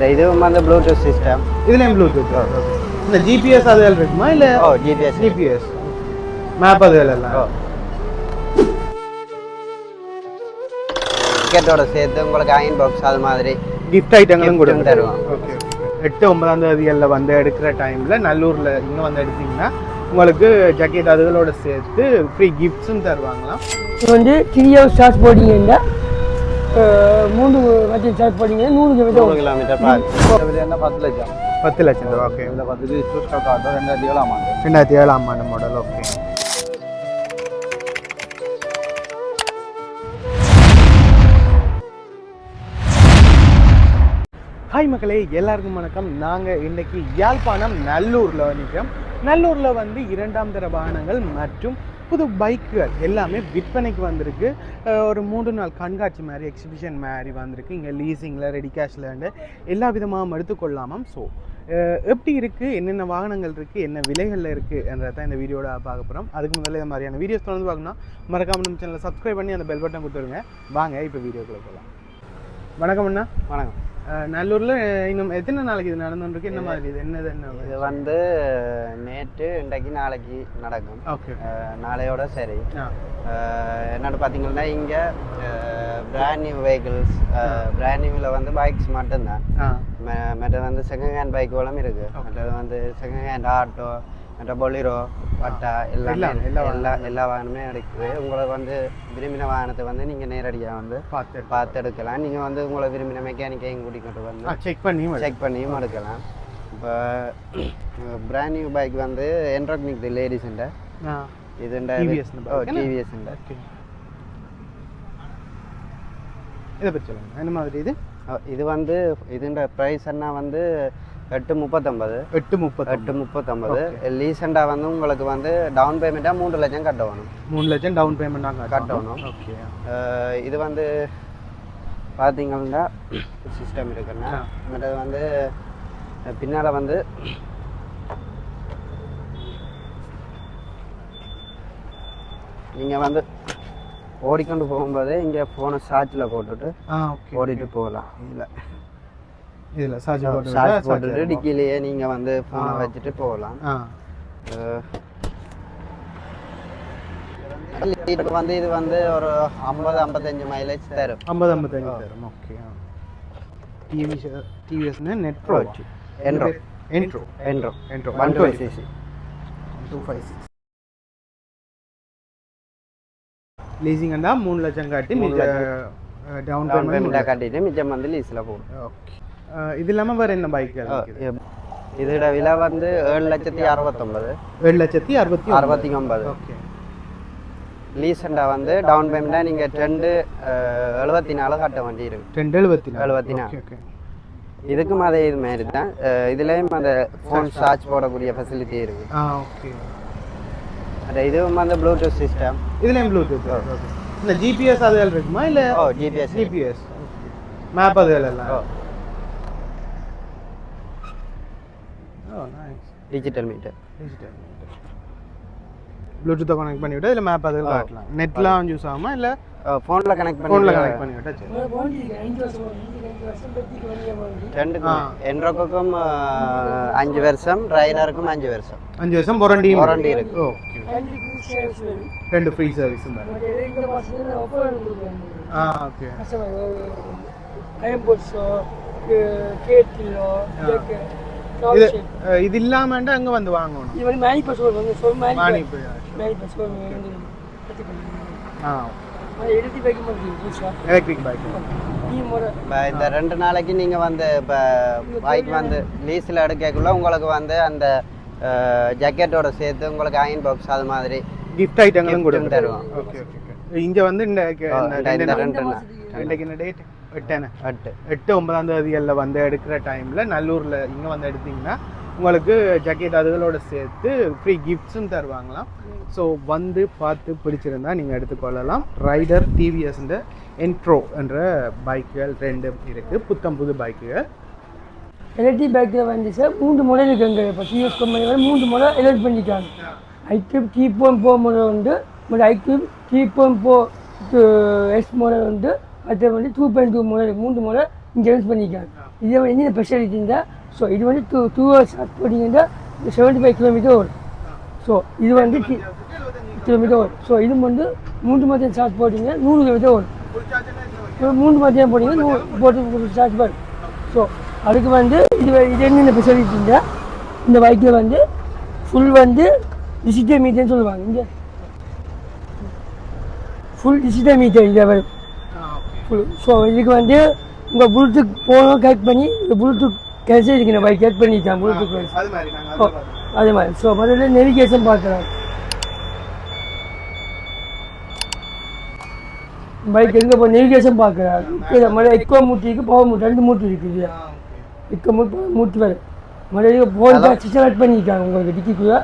இந்த இதுவும் வந்து ப்ளூடூத் சிஸ்டம் இதுலேயும் ப்ளூடூத் இந்த ஜிபிஎஸ் அது இருக்குமா இல்லை ஓ ஜிபிஎஸ் ஜிபிஎஸ் மேப் அது எல்லாம் ஓ டிக்கெட்டோட சேர்த்து உங்களுக்கு அயன் பாக்ஸ் அது மாதிரி கிஃப்ட் ஐட்டங்களும் கொடுங்க. தருவோம். ஓகே எட்டு ஒன்பதாம் தேதிகளில் வந்து எடுக்கிற டைமில் நல்லூரில் இங்கே வந்து எடுத்தீங்கன்னா உங்களுக்கு ஜக்கெட் அதுகளோட சேர்த்து ஃப்ரீ கிஃப்ட்ஸும் தருவாங்களாம். இது வந்து த்ரீ ஹவர்ஸ் சார்ஜ் போட்டிங்கன்னா மூணு மச்சம் சார்ஜ் போட்டிங்கன்னா நூறு கிலோமீட்டர் நூறு கிலோமீட்டர் பார்த்து என்ன பத்து லட்சம்? பத்து லட்சம். ரூபா ஓகே. இதில் பத்துக்கு சூஸ்கர் காட்டும் ரெண்டாயிரத்தி ஏழாம் ஆண்டு. ரெண்டாயிரத்தி ஏழாம் ஆண்டு மாடல் ஓகே. ஹாய் மக்களே எல்லாருக்கும் வணக்கம். நாங்கள் இன்னைக்கு யாழ்ப்பாணம் நல்லூரில் நிற்கிறோம் நல்லூரில் வந்து இரண்டாம் தர வாகனங்கள் மற்றும் புது பைக்குகள் எல்லாமே விற்பனைக்கு வந்திருக்கு. ஒரு மூன்று நாள் கண்காட்சி மாதிரி எக்ஸிபிஷன் மாதிரி வந்திருக்கு. இங்கே லீசிங்கில் ரெடி கேஷ்லேருந்து எல்லா விதமாகவும் எடுத்துக்கொள்ளாமல் ஸோ எப்படி இருக்குது என்னென்ன வாகனங்கள் இருக்குது என்ன விலைகளில் இருக்குது என்றதான் இந்த வீடியோட பார்க்க போகிறோம் அதுக்கு முதல்ல இந்த மாதிரியான வீடியோஸ் தொடர்ந்து பார்க்கணும்னா மறக்காம நம்ம சேனலை சப்ஸ்கிரைப் பண்ணி அந்த பெல் பட்டன் கொடுத்துருங்க. வாங்க இப்போ வீடியோக்குள்ளே போகலாம். வணக்கம் அண்ணா. வணக்கம். நல்லூர்ல இன்னும் எத்தனை நாளைக்கு இது நடந்துருக்கு என்ன மாதிரி இது? என்னது என்ன இது? வந்து நேற்று இன்றைக்கு நாளைக்கு நடக்கும். ஓகே. நாளையோட சரி. என்னன்னு பார்த்தீங்கன்னா இங்கே பிராண்ட் நியூ வெஹிக்கிள்ஸ் பிராண்ட் நியூவில் வந்து பைக்ஸ் மட்டும்தான். ஆ. ம- மற்றது வந்து செகண்ட் ஹேண்ட் பைக்குகளும் இருக்கு. மற்றது வந்து செகண்ட் ஹேண்ட் ஆட்டோ மற்ற பொலிரோ பட்டா எல்லாமே எல்லா எல்லா எல்லா வாகனமே இருக்குது உங்களுக்கு வந்து விரும்பின வாகனத்தை வந்து நீங்கள் நேரடியாக வந்து பார்த்து பார்த்து எடுக்கலாம் நீங்கள் வந்து உங்களை விரும்பின மெக்கானிக்கையும் கூட்டிகிட்டு வந்து செக் பண்ணி வரும். செக் பண்ணியும் எடுக்கலாம். இப்போ பிராண்ட் நியூ பைக் வந்து என்ட்ரோக் நிற்குது லேடிஸுண்ட இதுண்ட? டிவிஎஸ்ண்ட இதை பற்றி சொல்லுங்க. என்ன மாதிரி இது? இது வந்து இதுண்ட ப்ரைஸ் என்ன வந்து எட்டு முப்பத்தொம்பது எட்டு முப்பத்தி எட்டு முப்பத்தொம்பது ரீசெண்டாக வந்து உங்களுக்கு வந்து டவுன் பேமெண்ட்டாக மூன்று லட்சம் கட்டணும். மூணு லட்சம் டவுன் பேமெண்ட் நாங்கள் கட்டணும். ஓகே இது வந்து பார்த்தீங்கன்னா சிஸ்டம் இருக்குன்னா. மற்றது வந்து பின்னால் வந்து நீங்கள் வந்து ஓடிக்கொண்டு போகும்போதே இங்கே ஃபோனை சார்ஜில் போட்டுட்டு ஓடிட்டு போகலாம். இல்லை. இதில் சார்ஜ் போட்டு சார்ஜ் போட்டுட்டு டிக்கிலேயே நீங்கள் வந்து ஃபோனை வச்சுட்டு போகலாம். இது வந்து இது வந்து ஒரு ஐம்பது ஐம்பத்தஞ்சு மைலேஜ் தரும். ஐம்பது ஐம்பத்தஞ்சு தரும். ஓகே டிவி டிவிஎஸ்னு நெட் bro Ntorq Ntorq Ntorq Ntorq one twenty CC two five six leasing இருந்தா மூணு லட்சம் காட்டி மூணு மிச்ச டவுன் பேமெண்ட் கட்டிட்டு மிச்சம் வந்து லீஸில் போகும் ஓகே இது இல்லாமல் வேறு என்ன பைக் இருக்குது? இதோட விலை வந்து ஏழு லட்சத்தி அறுபத்தொம்பது ஏழு லட்சத்தி அறுபத்தி அறுபத்தி ஒன்பது. ஓகே. லீசண்டா வந்து டவுன் பேமெண்ட்டாக நீங்கள் ரெண்டு எழுபத்தி நாலு கட்ட வேண்டி இருக்கு. ரெண்டு எழுபத்தி நாலு எழுபத்தி நாலு. இதுக்கும் அதே இது மாதிரி தான். இதுலேயும் அந்த ஃபோன் சார்ஜ் போடக்கூடிய ஃபெசிலிட்டி இருக்கு. ஆ ஓகே. அந்த இதுவும் வந்து ப்ளூடூத் சிஸ்டம் இதுலேயும் ப்ளூடூத் இந்த ஜிபிஎஸ் அது இருக்குமா? இல்லை ஓ ஜிபிஎஸ் ஜிபிஎஸ் மேப் அது எல்லாம் ஓ ஓ நைஸ் டிஜிட்டல் மீட்டர் ப்ளூடூத்தை கனெக்ட் பண்ணி விட்டு இதில் மேப் அது காட்டலாம் நெட்லாம் யூஸ் ஆகுமா இல்லை ஃபோனில் கனெக்ட் ஃபோனில் பண்ணி கனெக்ட் பண்ணி விட்டா சரி அஞ்சு வருஷம் அஞ்சு வருஷம் ரெண்டுக்கும் என்ட்ரோக்கும் அஞ்சு வருஷம் அஞ்சு வருஷம் அஞ்சு வருஷம் வாரண்டி வாரண்டி இருக்கு ஓகே ரெண்டு ரெண்டு ஃப்ரீ சர்வீஸும் ஆ ஓகே அயன்போட்ஸோ கேட்டிலோ இது இது இல்லாமண்டா அங்கே வந்து வாங்கணும் இது வந்து மேனி பஸ் வருவாங்க சொல் மேனி மானி போய் மேனி பஸ் வந்து எடுத்துக்கணும் ஆ அதை எடுத்து வைக்க மாட்டேங்குது புதுசாக எலக்ட்ரிக் பைக் இந்த ரெண்டு நாளைக்கு நீங்கள் வந்து இப்போ பைக் வந்து லீஸில் எடுக்கக்குள்ள உங்களுக்கு வந்து அந்த ஜக்கெட்டோட சேர்த்து உங்களுக்கு அயன் பாக்ஸ் அது மாதிரி கிஃப்ட் ஐட்டங்களும் Gift கொடுக்கும் தருவோம். ஓகே ஓகே ஓகே இங்கே வந்து இந்த ரெண்டு நாள் இன்றைக்கு என்ன டேட் எட்டான எட்டு. எட்டு ஒன்பதாம் தேதிகளில் வந்து எடுக்கிற டைமில் நல்லூரில் இங்கே வந்து எடுத்தீங்கன்னா உங்களுக்கு ஜக்கெட் அதுகளோட சேர்த்து ஃப்ரீ கிஃப்ட்ஸும் தருவாங்களாம். ஸோ வந்து பார்த்து பிடிச்சிருந்தா நீங்கள் எடுத்துக்கொள்ளலாம். ரைடர் டிவிஎஸ்ன்ற என்ட்ரோ என்ற பைக்குகள் ரெண்டு இருக்குது புத்தம் புது பைக்குகள் எலக்ட்ரிக் பைக்கில் வந்து சார் மூன்று மாடல் இருக்குங்க. இப்போ டிஎஸ் கம்பெனி வந்து மூன்று மாடல் எலக்ட் பண்ணிட்டாங்க. ஐக்யூப் பாயிண்ட் ஃபோர் மாடல் வந்து iQube point four S model வந்து அடுத்து வந்து டூ பாயிண்ட் டூ மூணு மூன்று மூணு இங்கே யூஸ் பண்ணிக்காங்க இது என்ன ஸ்பெஷாலிட்டி இருந்தால் ஸோ இது வந்து டூ டூ ஹவர்ஸ் சார்ஜ் போட்டிங்கன்னா செவன்ட்டி ஃபைவ் கிலோமீட்டர் வரும் ஸோ இது வந்து கிலோமீட்டர் வரும் ஸோ இது வந்து மூன்று மதியம் சார்ஜ் போட்டிங்கன்னா நூறு கிலோமீட்டர் வரும் மூன்று மூணு மதியம் போட்டிங்கன்னா நூறு போட்டு சார்ஜ் வரும் ஸோ அதுக்கு வந்து இது இது என்னென்ன ஃபெசிலிட்டி இருந்தால் இந்த பைக்கில் வந்து ஃபுல் வந்து டிஜிட்டல் மீட்டர்னு சொல்லுவாங்க. இங்கே ஃபுல் டிஜிட்டல் மீட்டர் இங்கே வரும். ஃபுல் ஸோ இதுக்கு வந்து உங்கள் ப்ளூடூத் போனோம் கனெக்ட் பண்ணி இந்த ப்ளூடூத் கேன்சல் இதுக்கு பைக் கனெக்ட் பண்ணிட்டேன் ப்ளூடூத் அது மாதிரி அதே மாதிரி. ஸோ முதல்ல நெவிகேஷன் பார்க்குறேன் பைக் எங்கே போ நெவிகேஷன் பார்க்குறாரு. முதல்ல எக்கோ மூட்டி இருக்குது பவர் மூட்டி. ரெண்டு மூட்டி இருக்குது எக்கோ மூட்டி மூட்டி வரும் முதல்ல ஃபோன் சார்ஜ் ஆட் பண்ணியிருக்காங்க உங்களுக்கு டிக்கிக்குள்ளே.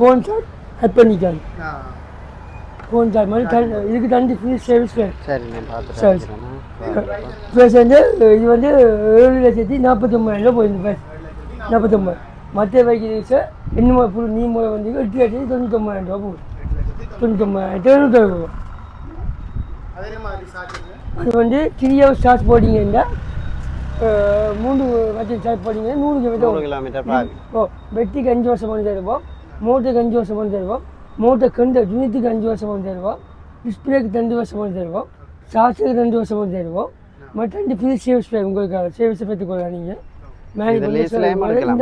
ஃபோன் சார்ஜ் ஆட் பண்ணியிருக்காங்க ஃபோன் சார்ஜ் மாதிரி இதுக்கு தண்டி ஃப்ரீ சர்வீஸ் சரி நான் பார்த்துட்டு சரி. இருக்கிறேன். ப்ளஸ் வந்து இது வந்து ஏழு லட்சத்தி நாற்பத்தொம்பதாயிரம் போயிருந்து ப்ளஸ் நாற்பத்தொம்பது. மற்ற பைக்கு சார் இன்னும் ஃபுல் நீ முறை வந்து எட்டு லட்சத்தி தொண்ணூத்தொம்பதாயிரம் ரூபா போகுது. தொண்ணூத்தொம்பதாயிரம் தொண்ணூற்றி ரூபா அதே வந்து த்ரீ ஹவர்ஸ் சார்ஜ் போட்டிங்கன்னா அஹ், மூணு லட்சம் சார்ஜ் போட்டிங்கன்னா நூறு கிலோமீட்டர் பாதி. ஓ பெட்டிக்கு அஞ்சு வருஷம் பண்ணி தருவோம் மோட்டருக்கு அஞ்சு வருஷம் பண்ணி தருவோம் மோட்டர் கண்டு யூனிட்டுக்கு அஞ்சு வருஷம் பண்ணி தருவோம். டிஸ்பிளேக்கு ரெண்டு வருஷம் பண்ணி தருவோம். சார்ஜருக்கு ரெண்டு வருஷம் பண்ணி தருவோம். மற்ற ரெண்டு ஃப்ரீ சேவ்ஸ் பே உங்களுக்கு சேவ்ஸை பெற்றுக்கொள்ளலாம் நீங்கள் இந்த எடுக்கலாம்.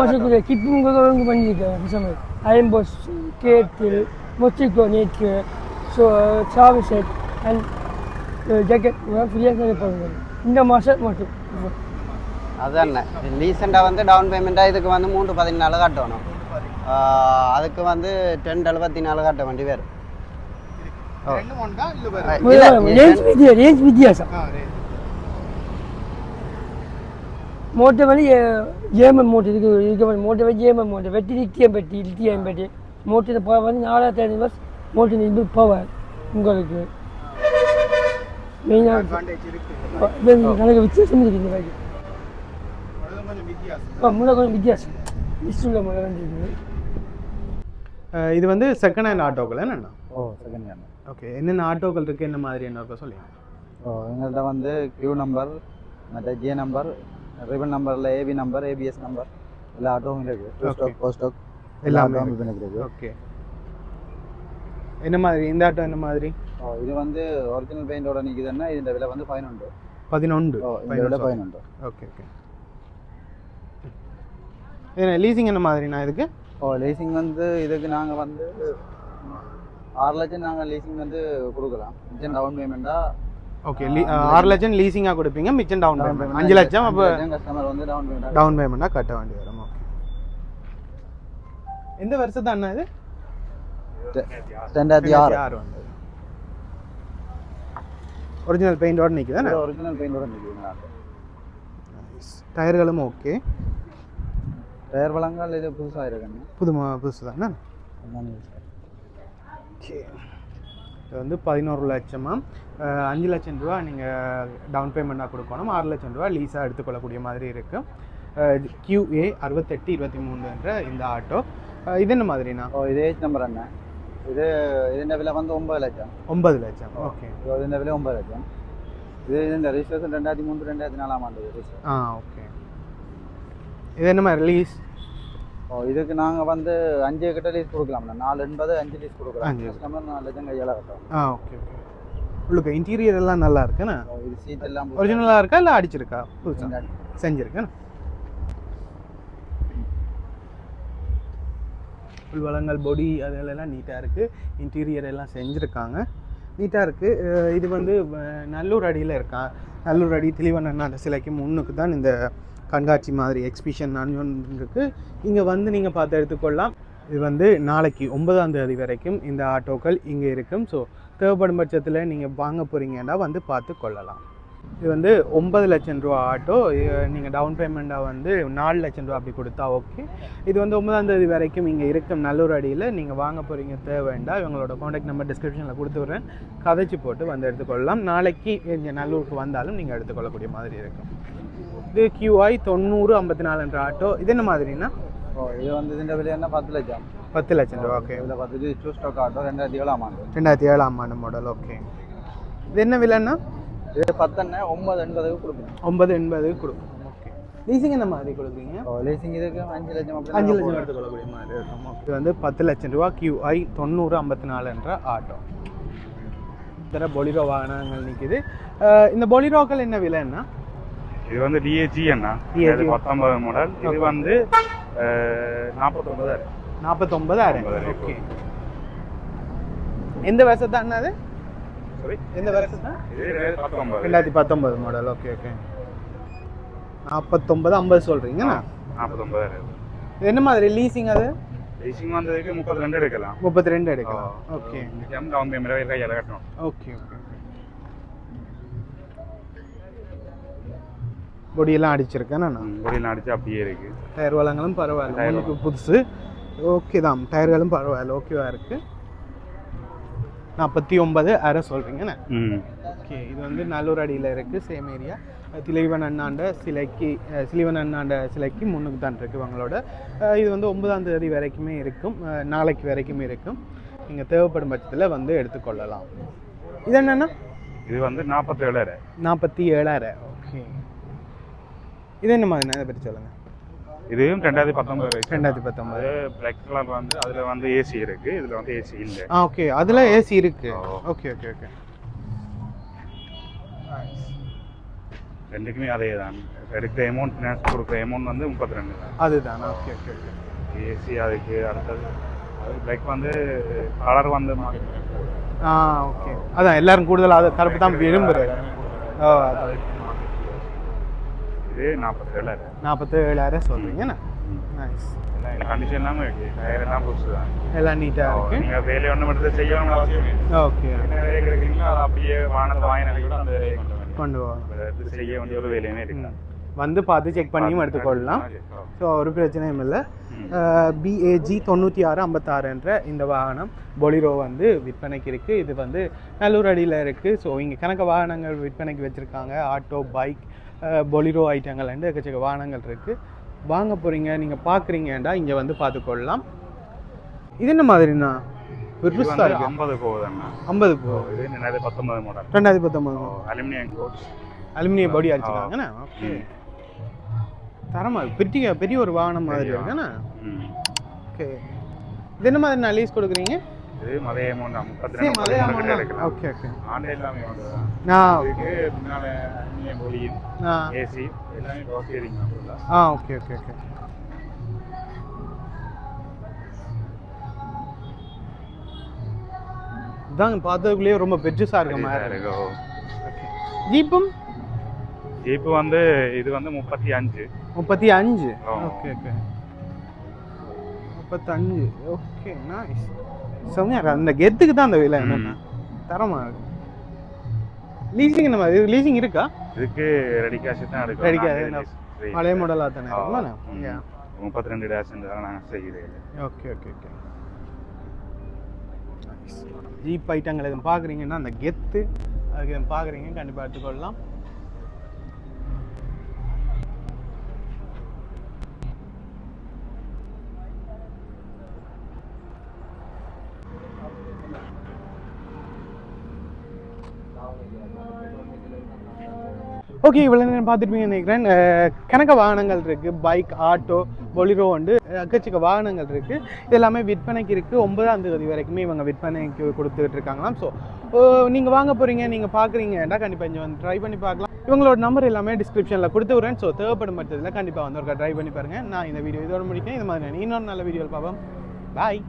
மாதத்துக்குரிய கிப் வந்து உங்களுக்கு பண்ணியிருக்கேன். ஐம்பஸ் கேட்டில் மொச்சிக்கோ நேற்று ஸோ சாவி செட் அண்ட் ஜாக்கெட் ஃப்ரீயாக இந்த மாதம் மட்டும். அதான் ரீசெண்டாக வந்து டவுன் பேமெண்ட்டாக இதுக்கு வந்து மூன்று பதினாலு கட்டணும். அதுக்கு வந்து டென் எழுபத்தி நாலு கட்ட வேண்டி வரும். வித்தியாசம். ஆ மோட்டர் வந்து ஜேமன் இருக்க மோட்டர் வந்து ஜேமன் மோட்டர் வெட்டி lithium battery lithium battery motor power வந்து நாலாயிரத்தி ஐநூறு மோட்டர் இது பவர் உங்களுக்கு. மெயினாக எனக்கு வித்தியாசம் இருக்குது இந்த பைக்கு அதுவும் கொஞ்சம் வித்தியாசம். இப்போ முறை கொஞ்சம் வித்தியாசம் வந்து இருக்குது இது வந்து செகண்ட் ஹேண்ட் ஆட்டோக்கள் என்னண்ணா ஓ செகண்ட் ஹேண்ட் ஓகே என்னென்ன ஆட்டோக்கள் இருக்குது என்ன மாதிரி என்ன இருக்கோ சொல்லுங்க. ஓ எங்கள்கிட்ட வந்து கியூ நம்பர் மற்ற ஜே நம்பர் ரிபன் நம்பரில் ஏபி நம்பர் ஏபிஎஸ் நம்பர் எல்லா ஆட்டோவும் இருக்குது. ஸ்டாக் ஃபோர் ஸ்டாக் எல்லாமே ஆட்டோவும் இருக்குது ஓகே என்ன மாதிரி இந்த ஆட்டோ என்ன மாதிரி? ஓ இது வந்து ஒரிஜினல் பெயிண்டோட நிற்குதுன்னா இந்த விலை வந்து பதினொன்று. பதினொன்று. ஓ இந்த விலை பதினொன்று. ஓகே ஓகே என்ன லீசிங் என்ன மாதிரிண்ணா இதுக்கு? ஓ லீசிங் வந்து இதுக்கு நாங்கள் வந்து ஆறு லட்சம் நாங்கள் லீசிங் வந்து கொடுக்கலாம். மிச்சம் டவுன் பேமெண்ட்டாக ஓகே ஆறு லட்சம். லீசிங்காக கொடுப்பீங்க மிச்சம் டவுன் பேமெண்ட் அஞ்சு லட்சம் அப்போ கஸ்டமர் வந்து டவுன் பேமெண்ட் டவுன் பேமெண்ட்டாக கட்ட வேண்டி வரும் ஓகே எந்த வருஷத்து அண்ணா இது ரெண்டாயிரத்தி ஆறு. ஆறு வந்தது. ஒரிஜினல் பெயிண்டோட நிற்குதானே ஒரிஜினல் பெயிண்டோட நிற்குதுங்களா டயர்களும் ஓகே டயர் வளங்கள் இது புதுசாக இருக்குங்க புது புதுசு தானே இது வந்து பதினோரு லட்சமா அஹ் அஞ்சு லட்சம் ரூபா நீங்கள் டவுன் பேமெண்ட்டாக கொடுக்கணும் ஆறு லட்சம் ரூபா லீஸாக எடுத்துக்கொள்ளக்கூடிய மாதிரி இருக்குது கியூஏ அறுபத்தெட்டு இருபத்தி மூணுன்ற இந்த ஆட்டோ அஹ் இது என்ன மாதிரிண்ணா ஓ இது ஏஜ் நம்பர் என்ன இது ഇതിൻ്റെ விலை வந்து ஒன்பது லட்சம் ஒன்பது லட்சம் ஓகே இது ഇതിൻ്റെ விலை ஒன்பது லட்சம் இது இந்த ரிஜிஸ்ட்ரேஷன் ரெண்டாயிரத்தி மூணு ரெண்டாயிரத்தி நாலாம் ஆண்டு registration. ஆ ஓகே இது என்ன மாதிரி லீஸ் ஓ இதுக்கு நாங்கள் வந்து அஞ்சு கிட்ட லீஸ் கொடுக்கலாம்ண்ணா. நாலு எண்பது அஞ்சு லீஸ் கொடுக்கலாம் அஞ்சு. கஸ்டமர் நாலு லட்சம் கையால் கட்டும் ஆ ஓகே ஓகே உள்ளுக்கு இன்டீரியர் எல்லாம் நல்லா இருக்குண்ணா? இது சீட் எல்லாம் ஒரிஜினலாக இருக்கா இல்லை அடிச்சிருக்கா? புதுசா? செஞ்சுருக்கேன் உள்வளங்கள் பொடி அதெல்லாம் நீட்டாக இருக்குது இன்டீரியர் எல்லாம் செஞ்சுருக்காங்க. நீட்டாக இருக்குது இது வந்து நல்லூர் அடியில் இருக்கா? நல்லூர் அடி திலிவண்ணன் சிலைக்கு முன்னுக்கு தான் இந்த கண்காட்சி மாதிரி எக்ஸிபிஷன் இருக்குது இங்கே வந்து நீங்கள் பார்த்து எடுத்துக்கொள்ளலாம். இது வந்து நாளைக்கு ஒன்பதாம் தேதி வரைக்கும் இந்த ஆட்டோக்கள் இங்கே இருக்கும். ஸோ தேவைப்படும் பட்சத்தில் நீங்கள் வாங்க போகிறீங்கன்னா வந்து பார்த்து கொள்ளலாம். இது வந்து ஒன்பது லட்சம் ரூபா ஆட்டோ. நீங்கள் டவுன் பேமெண்ட்டாக வந்து நாலு லட்சம் ரூபா அப்படி கொடுத்தா ஓகே இது வந்து ஒன்பதாம் தேதி வரைக்கும் இங்கே இருக்கும். நல்லூர் அடியில் நீங்கள் வாங்க போகிறீங்க தேவைண்டா இவங்களோட காண்டாக்ட் நம்பர் டிஸ்கிரிப்ஷனில் கொடுத்து விட்றேன் கதைச்சு போட்டு வந்து எடுத்துக்கொள்ளலாம். நாளைக்கு இங்கே நல்லூருக்கு வந்தாலும் நீங்கள் எடுத்துக்கொள்ளக்கூடிய மாதிரி இருக்கும். இது கியூஐ தொண்ணூறு ஐம்பத்தி நாலுன்ற ஆட்டோ இது என்ன மாதிரின்னா ஓ இது வந்து ഇതിൻ്റെ விலை என்ன பத்து லட்சம் பத்து லட்சம் ரூபா ஓகே இதில் பார்த்துட்டு டூ ஸ்டாக் ஆட்டோ ரெண்டாயிரத்தி ஏழாம் ஆண்டு ரெண்டாயிரத்தி ஏழாம் ஆண்டு மாடல் ஓகே இது என்ன விலைன்னா இது பத்தெண்ண ஒன்பது எண்பதுக்கு கொடுக்கணும் ஒன்பது எண்பது கொடுக்கும் ஓகே லீசிங் இந்த மாதிரி கொடுக்குறீங்க லீசிங் இதுக்கு அஞ்சு லட்சம் அப்படி அஞ்சு லட்சம் எடுத்துக்கொள்ளக்கூடிய மாதிரி இருக்கும் இது வந்து பத்து லட்சம் ரூபா QI தொண்ணூறு ஐம்பத்தி நாலு என்ற ஆட்டோ இத்தனை பொலிரோ வாகனங்கள் நிற்கிது இந்த பொலிரோக்கள் என்ன விலைன்னா இது வந்து டிஏஜி அண்ணா. இது பத்தொன்பது மாடல் இது வந்து நாற்பத்தொன்பதாயிரம் நாற்பத்தொம்பதாயிரம் ஒன்பதாயிரம். ஓகே. எந்த வருஷத்தான் அண்ணா அது? எந்த வருஷத்தான் ரெண்டாயிரத்தி பத்தொன்பது. Model okay okay. நாற்பத்தொம்பது ஐம்பது சொல்கிறீங்கண்ணா நாற்பத்தொன்பதாயிரம் என்ன மாதிரி லீசிங் அது? லீசிங் வந்ததுக்கு முப்பத்தி ரெண்டு எடுக்கலாம். முப்பத்தி ரெண்டு எடுக்கலாம். ஓகே. டவுன் பேமெண்ட் கையில் கட்டணும். Okay okay. பொடியெல்லாம் அடிச்சிருக்கேன் நான். பொடியில் அடிச்சு அப்படியே இருக்கு. டயர் வளங்களும் பரவாயில்ல. உங்களுக்கு புதுசு. ஓகே தான். டயர்களும் பரவாயில்ல. ஓகேவா இருக்கு. நாற்பத்தி ஒன்பது அரை சொல்கிறீங்கண்ணே ம். ஓகே இது வந்து நல்லூர் அடியில் இருக்குது சேம் ஏரியா. திலீவன் அண்ணாண்ட சிலைக்கு சிலிவன் அண்ணாண்ட சிலைக்கு முன்னுக்கு தான் இருக்குது இவங்களோட. அஹ், இது வந்து ஒன்பதாம் தேதி வரைக்குமே இருக்கும். நாளைக்கு வரைக்கும் இருக்கும். நீங்கள் தேவைப்படும் பட்சத்தில் வந்து எடுத்துக்கொள்ளலாம். இது என்னென்னா? இது வந்து நாற்பத்தேழாயிரம் நாற்பத்தி ஏழாயிரம் ஓகே இது என்ன மாதிரி அதை பற்றி சொல்லுங்கள் இதுவும் ரெண்டாயிரத்தி பத்தொன்பது ரெண்டாயிரத்தி பத்தொம்பது அது பிளாக் கலர் வந்து அதில் வந்து ஏசி இருக்கு. இதில் வந்து ஏசி இல்லை. ஆ ஓகே அதில் ஏசி இருக்கு. ஓகே ஓகே ஓகே ரெண்டுக்குமே அதே தான். எடுக்கிற அமௌண்ட் ஃபினான்ஸ் கொடுக்குற அமௌண்ட் வந்து முப்பத்தி ரெண்டு தான். அதுதான். ஓகே ஓகே ஓகே ஏசி அதுக்கு அடுத்தது. அது பிளாக் வந்து கலர் வந்து ஆ ஓகே அதான் எல்லாரும் கூடுதலாக அது கருப்பு தான் விரும்புகிறேன் ஓ இது நாற்பத்தேழாயிரம் நாற்பத்தி ஏழாயிரம் சொல்கிறீங்கண்ணா நைஸ் எல்லாம் கண்டிஷன் எல்லாமே இருக்கு. டயர் எல்லாம் புதுசு தான். எல்லாம் நீட்டாக இருக்கு. நீங்க ஒன்று மட்டும் செய்யணும் அவசியம். ஓகே என்ன கிடைக்கிறீங்களோ அதை அப்படியே வானத்தை வாங்கினா கூட அந்த வேலையை கொண்டு செய்ய வேண்டிய ஒரு வேலையுமே இருக்கு. வந்து பார்த்து செக் பண்ணியும் எடுத்துக்கொள்ளலாம். ஸோ ஒரு பிரச்சனையும் இல்லை. பிஏஜி தொண்ணூற்றி ஆறு ஐம்பத்தாறுன்ற இந்த வாகனம் பொலிரோ வந்து விற்பனைக்கு இருக்குது இது வந்து நல்லூர் அடியில் இருக்குது ஸோ இங்கே கணக்க வாகனங்கள் விற்பனைக்கு வச்சுருக்காங்க. ஆட்டோ பைக் பொலிரோ ஐட்டங்கள் ரெண்டு எக்கச்சக்க வாகனங்கள் இருக்குது வாங்க போகிறீங்க நீங்கள் பார்க்குறீங்கடா இங்கே வந்து பார்த்துக்கொள்ளலாம். இது என்ன மாதிரிண்ணா? பெருசாக இருக்கு? ஐம்பது போகுதுண்ணா. ஐம்பது போ. இது ரெண்டாயிரத்தி பத்தொன்பது மாடல் ரெண்டாயிரத்தி பத்தொம்பது அலுமினியம் கோச் அலுமினியம் பாடி அடிச்சிருக்காங்கண்ணா? ஓகே தரமா பெரிய பெரிய ஒரு வாகனம் மாதிரி இருக்குண்ணா. ஓகே இது என்ன மாதிரி நான் லீஸ் கொடுக்குறீங்க? இது மலைய அமௌண்ட் முப்பத்தி amount தான். எடுக்கலாம் ஓகே ஓகே. ஆண்டு எல்லாமே ஆ. இதுக்கு முன்னால ஏசி எல்லாமே பவர் ஸ்டீரிங் ஆ ஓகே ஓகே ஓகே. இதாங்க பார்த்ததுக்குள்ளேயே ரொம்ப பெருசாக இருக்க மாதிரி. இருக்கு. ஓகே. ஜீப்பும்? ஜீப்பு வந்து இது வந்து முப்பத்தி அஞ்சு. முப்பத்தி அஞ்சு. Okay okay. முப்பத்தஞ்சு. ஓகே நைஸ் செம்மையா இருக்கு. அந்த கெத்துக்கு தான் அந்த விலை என்னென்ன? தரமா இருக்கு. லீசிங் என்ன மாதிரி? லீசிங் இருக்கா? இதுக்கு ரெடி கேஷ் தான் எடுக்கும் என்ன? free. பழைய மாடலாக தானே? ஆ, இருக்கும்ல ம். Yeah. முப்பத்தி ரெண்டு டேஷ் நாங்கள் செய்கிறேன் ஓகே ஓகே ஓகே ஜீப் ஐட்டங்கள் எதுவும் பார்க்குறீங்கன்னா அந்த கெத்து அதுக்கு பார்க்குறீங்க கண்டிப்பாக எடுத்துக்கொள்ளலாம். ஓகே இவ்வளோ நேரம் பார்த்துருப்பீங்கன்னு நினைக்கிறேன். கணக்க வாகனங்கள் இருக்குது பைக் ஆட்டோ பொலிரோ உண்டு. அக்கச்சக்க வாகனங்கள் இருக்குது இது எல்லாமே விற்பனைக்கு இருக்குது ஒன்பதாம் தேதி வரைக்குமே இவங்க விற்பனைக்கு கொடுத்துக்கிட்டு இருக்காங்களாம். ஸோ நீங்கள் வாங்க போகிறீங்க நீங்கள் பார்க்குறீங்கடா கண்டிப்பாக இங்கே வந்து ட்ரை பண்ணி பார்க்கலாம். இவங்களோட நம்பர் எல்லாமே டிஸ்கிரிப்ஷனில் கொடுத்து விட்றேன் ஸோ தேவைப்படும் பட்சத்தில் கண்டிப்பாக வந்து ஒருக்கா ட்ரை பண்ணி பாருங்கள் நான் இந்த வீடியோ இதோட முடிக்கிறேன். இது மாதிரி இன்னொரு நல்ல வீடியோவில் பார்ப்போம். பாய்